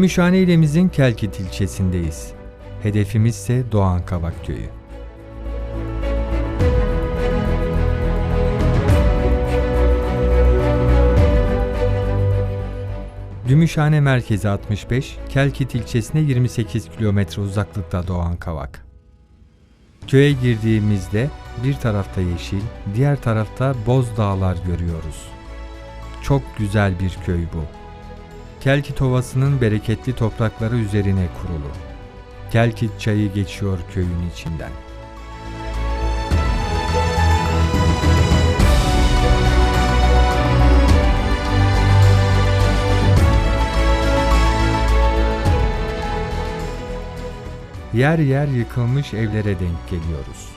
Gümüşhane ilemizin Kelkit ilçesindeyiz. Hedefimiz ise Doğan Kavak Köyü. Gümüşhane merkezi 65, Kelkit ilçesine 28 kilometre uzaklıkta Doğan Kavak. Köye girdiğimizde bir tarafta yeşil, diğer tarafta boz dağlar görüyoruz. Çok güzel bir köy bu. Kelkit Ovası'nın bereketli toprakları üzerine kurulu. Kelkit çayı geçiyor köyün içinden. Yer yer yıkılmış evlere denk geliyoruz.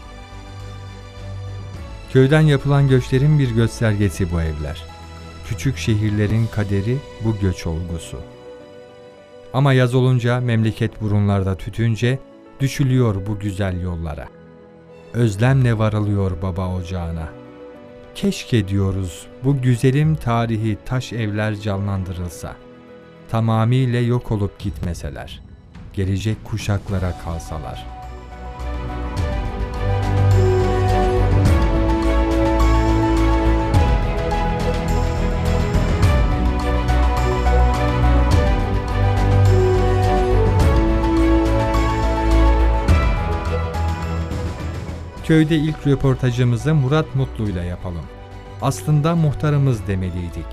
Köyden yapılan göçlerin bir göstergesi bu evler. Küçük şehirlerin kaderi bu göç olgusu. Ama yaz olunca memleket burunlarda tütünce düşülüyor bu güzel yollara. Özlemle varılıyor baba ocağına. Keşke diyoruz bu güzelim tarihi taş evler canlandırılsa. Tamamiyle yok olup gitmeseler. Gelecek kuşaklara kalsalar.'' Köyde ilk röportajımızı Murat Mutlu'yla yapalım. Aslında muhtarımız demeliydik.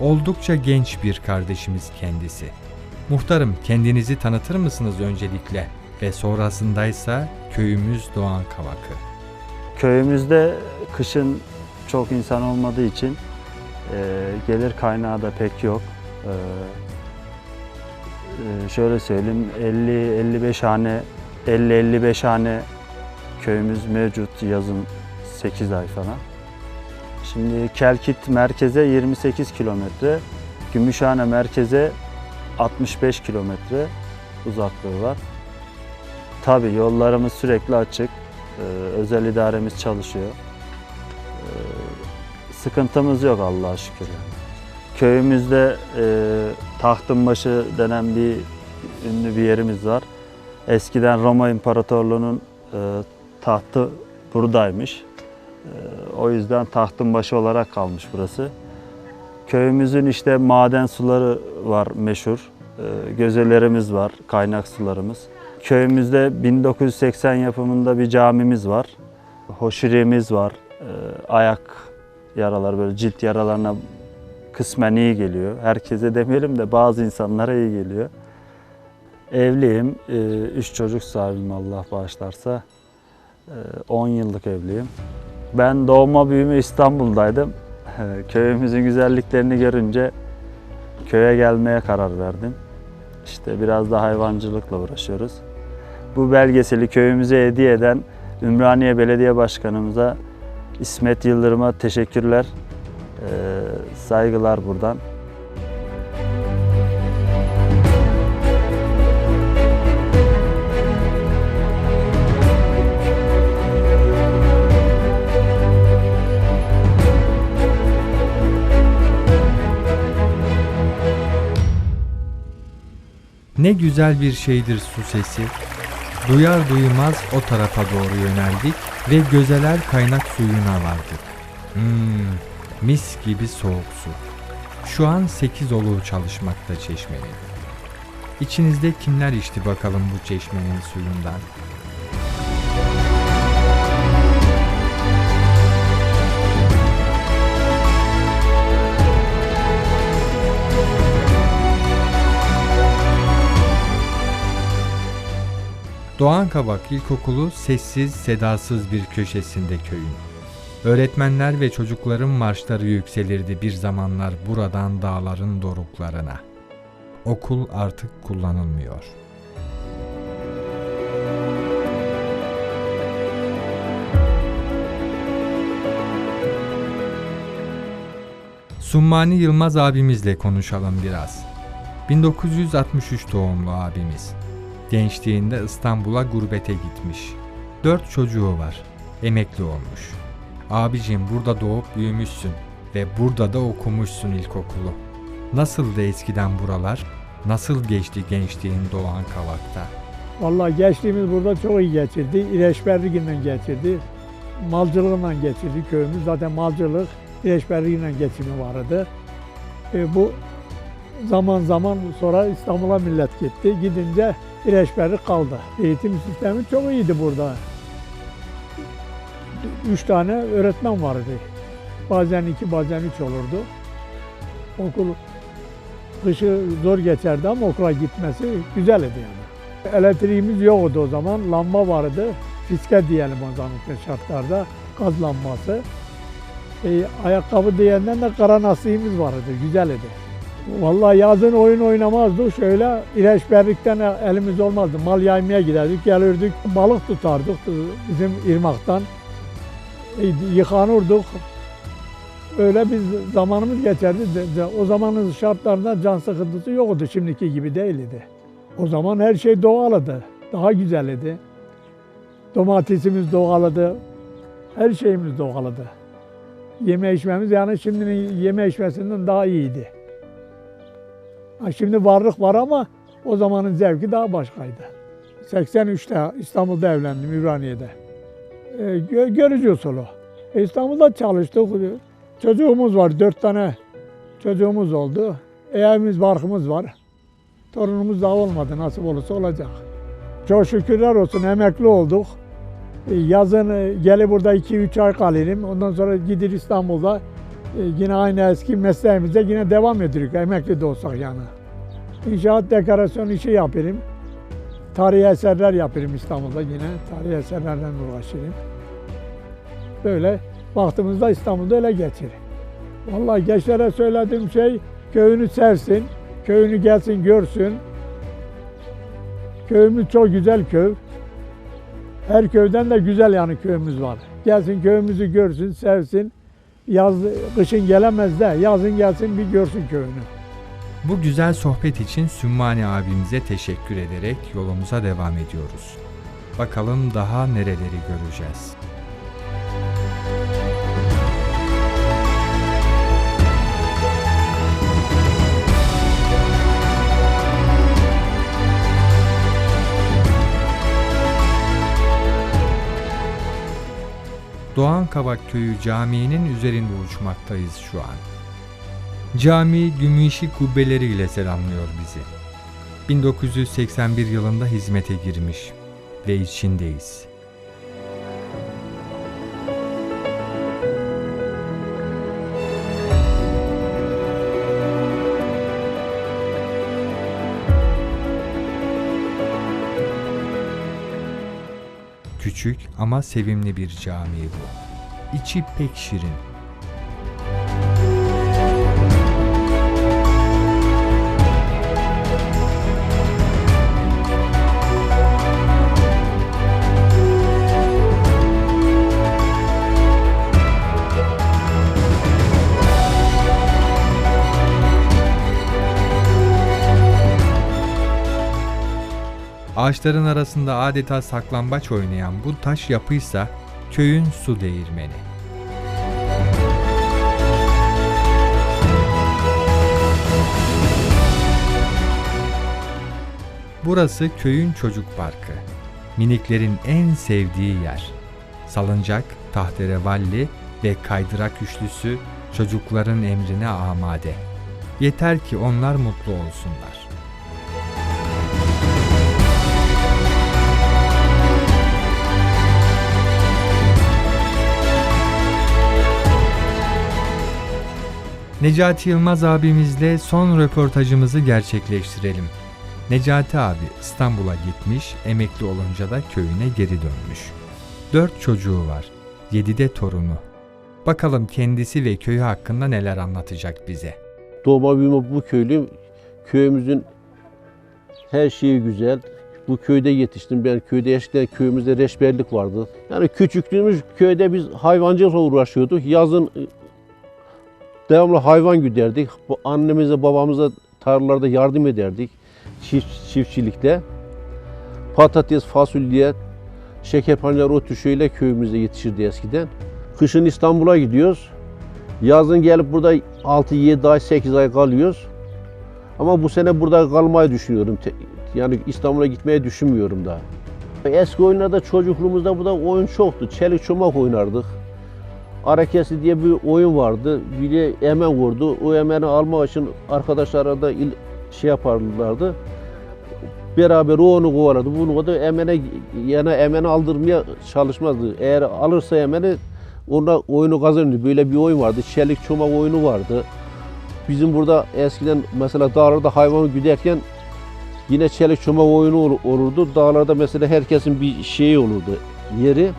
Oldukça genç bir kardeşimiz kendisi. Muhtarım kendinizi tanıtır mısınız öncelikle ve sonrasındaysa köyümüz Doğan Kavakı. Köyümüzde kışın çok insan olmadığı için e, gelir kaynağı da pek yok. E, e, şöyle söyleyeyim 50-55 hane 50-55 hane köyümüz mevcut yazın 8 ay falan. Şimdi Kelkit merkeze 28 kilometre, Gümüşhane merkeze 65 kilometre uzaklığı var. Tabi yollarımız sürekli açık. Ee, özel idaremiz çalışıyor. Ee, sıkıntımız yok Allah'a şükür. Köyümüzde e, Tahtınbaşı denen bir ünlü bir yerimiz var. Eskiden Roma İmparatorluğu'nun e, tahtı buradaymış. E, o yüzden Tahtınbaşı olarak kalmış burası. Köyümüzün işte maden suları var meşhur. E, gözelerimiz var, kaynak sularımız. Köyümüzde 1980 yapımında bir camimiz var. Hoşiremiz var. E, ayak yaralar böyle cilt yaralarına kısmen iyi geliyor. Herkese demeyelim de bazı insanlara iyi geliyor. Evliyim. Üç çocuk sahibim Allah bağışlarsa. E, 10 yıllık evliyim. Ben doğma büyüme İstanbul'daydım. Köyümüzün güzelliklerini görünce köye gelmeye karar verdim. İşte biraz da hayvancılıkla uğraşıyoruz. Bu belgeseli köyümüze hediye eden Ümraniye Belediye Başkanımıza İsmet Yıldırım'a teşekkürler, ee, saygılar buradan. Ne güzel bir şeydir su sesi. Duyar duymaz o tarafa doğru yöneldik ve gözeler kaynak suyuna vardık. Hmm, mis gibi soğuk su. Şu an 8 oluğu çalışmakta çeşmenin. İçinizde kimler içti bakalım bu çeşmenin suyundan? Doğan Kavak İlkokulu sessiz sedasız bir köşesinde köyün. Öğretmenler ve çocukların marşları yükselirdi bir zamanlar buradan dağların doruklarına. Okul artık kullanılmıyor. Summani Yılmaz abimizle konuşalım biraz. 1963 doğumlu abimiz. Gençliğinde İstanbul'a gurbete gitmiş. Dört çocuğu var. Emekli olmuş. Abicim burada doğup büyümüşsün ve burada da okumuşsun ilkokulu. Nasıldı eskiden buralar? Nasıl geçti gençliğin Doğan Kavak'ta? Vallahi gençliğimiz burada çok iyi geçirdi. İleşberliğinden geçirdi. Malcılığından geçirdi köyümüz. Zaten malcılık, İleşberliğinden geçimi vardı. E, bu zaman zaman sonra İstanbul'a millet gitti. Gidince İleşberlik kaldı. Eğitim sistemi çok iyiydi burada. Üç tane öğretmen vardı. Bazen iki, bazen üç olurdu. Okul kışı zor geçerdi ama okula gitmesi güzeldi yani. Elektriğimiz yoktu o zaman. Lamba vardı. Fiske diyelim o zamanki şartlarda. Gaz lambası. E, ayakkabı diyenden de kara nasiğimiz vardı. Güzeldi. Vallahi yazın oyun oynamazdık. Şöyle İleşberlik'ten elimiz olmazdı. Mal yaymaya giderdik. Gelirdik. Balık tutardık bizim irmaktan. E, yıkanırdık. Öyle biz zamanımız geçerdi. O zamanın şartlarında can sıkıntısı yoktu. Şimdiki gibi değildi. O zaman her şey doğaldı. Daha güzeldi. Domatesimiz doğaldı. Her şeyimiz doğaldı. Yeme içmemiz yani şimdinin yeme içmesinden daha iyiydi. Şimdi varlık var ama o zamanın zevki daha başkaydı. 83'te İstanbul'da evlendim Ümraniye'de. E, gö- görücü usulü. E, İstanbul'da çalıştık. Çocuğumuz var, dört tane çocuğumuz oldu. Evimiz, barkımız var. Torunumuz daha olmadı, nasip olursa olacak. Çok şükürler olsun emekli olduk. E, Yazın e, burada 2-3 ay kalayım. Ondan sonra gidir İstanbul'da e, yine aynı eski mesleğimize yine devam ediyoruz. Emekli de olsak yani. İnşaat dekorasyon işi yapayım. Tarihi eserler yapayım İstanbul'da yine. Tarihi eserlerden uğraşırım. Böyle vaktimizi İstanbul'da öyle geçir. Vallahi gençlere söylediğim şey köyünü sevsin, köyünü gelsin görsün. Köyümüz çok güzel köy. Her köyden de güzel yani köyümüz var. Gelsin köyümüzü görsün, sevsin. Yaz, kışın gelemez de yazın gelsin bir görsün köyünü. Bu güzel sohbet için Sümmani abimize teşekkür ederek yolumuza devam ediyoruz. Bakalım daha nereleri göreceğiz. Doğan Kavak Köyü Camii'nin üzerinde uçmaktayız şu an. Cami gümüşi kubbeleriyle selamlıyor bizi. 1981 yılında hizmete girmiş ve içindeyiz. Küçük ama sevimli bir cami bu. İçi pek şirin. Ağaçların arasında adeta saklambaç oynayan bu taş yapıysa köyün su değirmeni. Burası köyün çocuk parkı. Miniklerin en sevdiği yer. Salıncak, tahterevalli ve kaydırak üçlüsü çocukların emrine amade. Yeter ki onlar mutlu olsunlar. Necati Yılmaz abimizle son röportajımızı gerçekleştirelim. Necati abi İstanbul'a gitmiş, emekli olunca da köyüne geri dönmüş. Dört çocuğu var, yedi de torunu. Bakalım kendisi ve köyü hakkında neler anlatacak bize. Doğma büyüme bu köylü. Köyümüzün her şeyi güzel. Bu köyde yetiştim. Ben köyde yaşarken köyümüzde reçberlik vardı. Yani küçüklüğümüz köyde biz hayvancılıkla uğraşıyorduk. Yazın devamlı hayvan güderdik. Bu Annemize babamıza tarlalarda yardım ederdik. Çift, çiftçilikte. Patates, fasulye, şeker pancar o tür şeyler köyümüzde yetişirdi eskiden. Kışın İstanbul'a gidiyoruz. Yazın gelip burada 6, 7 ay, 8 ay kalıyoruz. Ama bu sene burada kalmayı düşünüyorum. Yani İstanbul'a gitmeyi düşünmüyorum daha. Eski oyunlarda çocukluğumuzda burada oyun çoktu. Çelik çomak oynardık. Arakesi diye bir oyun vardı. Bir de emen vurdu. O emeni almak için arkadaşlar da il- şey yaparlardı. Beraber o onu kovaladı. Bunu da emene yana emeni aldırmaya çalışmazdı. Eğer alırsa emeni Orada oyunu kazanıyordu. Böyle bir oyun vardı. Çelik çomak oyunu vardı. Bizim burada eskiden mesela dağlarda hayvan güderken yine çelik çomak oyunu ol- olurdu. Dağlarda mesela herkesin bir şeyi olurdu yeri.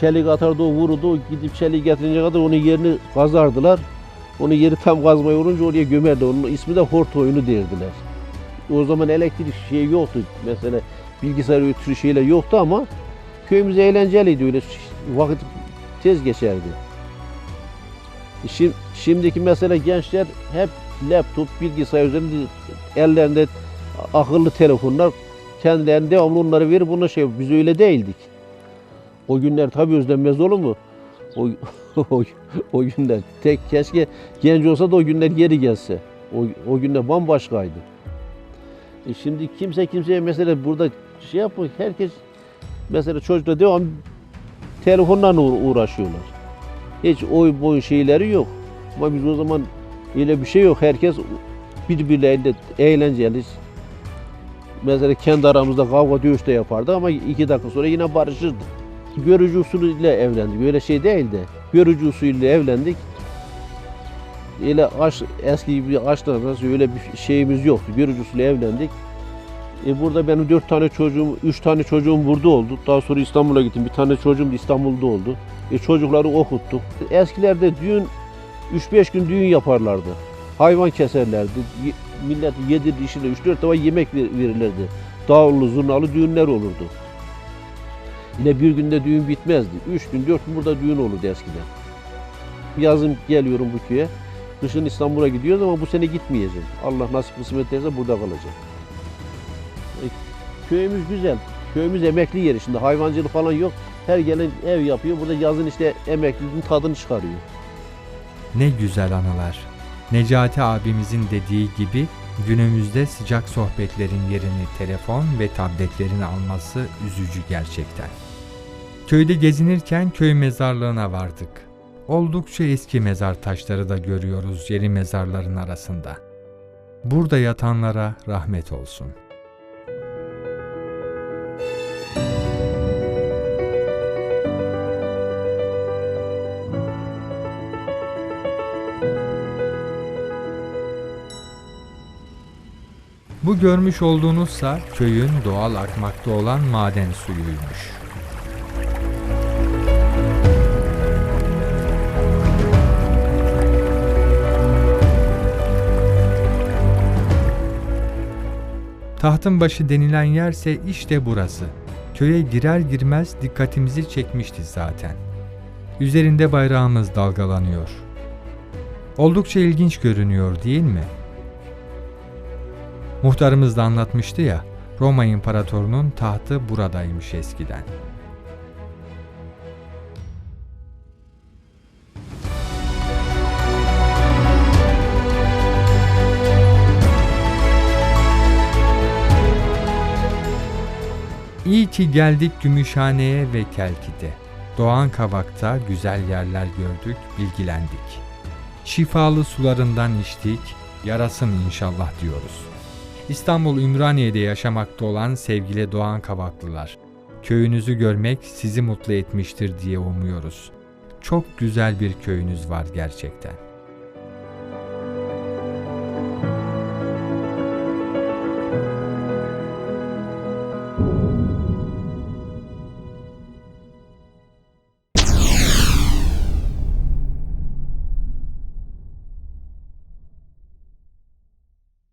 Çelik atardı o vururdu. O Gidip çeliği getirince kadar onun yerini kazardılar. Onun yeri tam kazmaya olunca oraya gömerdi. Onun ismi de hort oyunu derdiler. O zaman elektrik şey yoktu. Mesela bilgisayar ötürü şeyler yoktu ama köyümüz eğlenceliydi öyle vakit tez geçerdi. Şimdi, şimdiki mesela gençler hep laptop, bilgisayar üzerinde ellerinde akıllı telefonlar kendilerine devamlı onları verir buna şey biz öyle değildik. O günler tabii özlenmez olur mu? O, o, o günler tek keşke genç olsa da o günler geri gelse. O, o günler bambaşkaydı. E şimdi kimse kimseye mesela burada şey yapıyor. Herkes mesela çocukla devam telefonla uğra- uğraşıyorlar. Hiç oy boy şeyleri yok. Ama biz o zaman öyle bir şey yok. Herkes birbirleriyle eğlenceli. Mesela kendi aramızda kavga dövüş de yapardı ama iki dakika sonra yine barışırdı. Görücü usulüyle evlendik. Öyle şey değil de. Görücü usulüyle evlendik. Öyle aş, eski bir aşkla öyle bir şeyimiz yoktu. Görücü usulü evlendik. E burada benim dört tane çocuğum, üç tane çocuğum burada oldu. Daha sonra İstanbul'a gittim. Bir tane çocuğum da İstanbul'da oldu. E çocukları okuttuk. Eskilerde düğün, 3-5 gün düğün yaparlardı. Hayvan keserlerdi. Millet yedirdi işine 3-4 defa yemek ver- verirlerdi. Davullu, zurnalı düğünler olurdu. Yine bir günde düğün bitmezdi. 3 gün, 4 gün burada düğün olurdu eskiden. Yazın geliyorum bu köye. Kışın İstanbul'a gidiyoruz ama bu sene gitmeyeceğim. Allah nasip kısmet ederse burada kalacağım. Köyümüz güzel. Köyümüz emekli yeri şimdi hayvancılık falan yok. Her gelen ev yapıyor. Burada yazın işte emekliliğin tadını çıkarıyor. Ne güzel anılar. Necati abimizin dediği gibi günümüzde sıcak sohbetlerin yerini telefon ve tabletlerin alması üzücü gerçekten. Köyde gezinirken köy mezarlığına vardık. Oldukça eski mezar taşları da görüyoruz yeni mezarların arasında. Burada yatanlara rahmet olsun. Bu görmüş olduğunuzsa köyün doğal akmakta olan maden suyuymuş. Tahtın başı denilen yerse işte burası. Köye girer girmez dikkatimizi çekmişti zaten. Üzerinde bayrağımız dalgalanıyor. Oldukça ilginç görünüyor değil mi? Muhtarımız da anlatmıştı ya, Roma İmparatorunun tahtı buradaymış eskiden. Ki geldik Gümüşhane'ye ve Kelkit'e. Doğan Kavak'ta güzel yerler gördük, bilgilendik. Şifalı sularından içtik, yarasın inşallah diyoruz. İstanbul Ümraniye'de yaşamakta olan sevgili Doğan Kavaklılar. Köyünüzü görmek sizi mutlu etmiştir diye umuyoruz. Çok güzel bir köyünüz var gerçekten.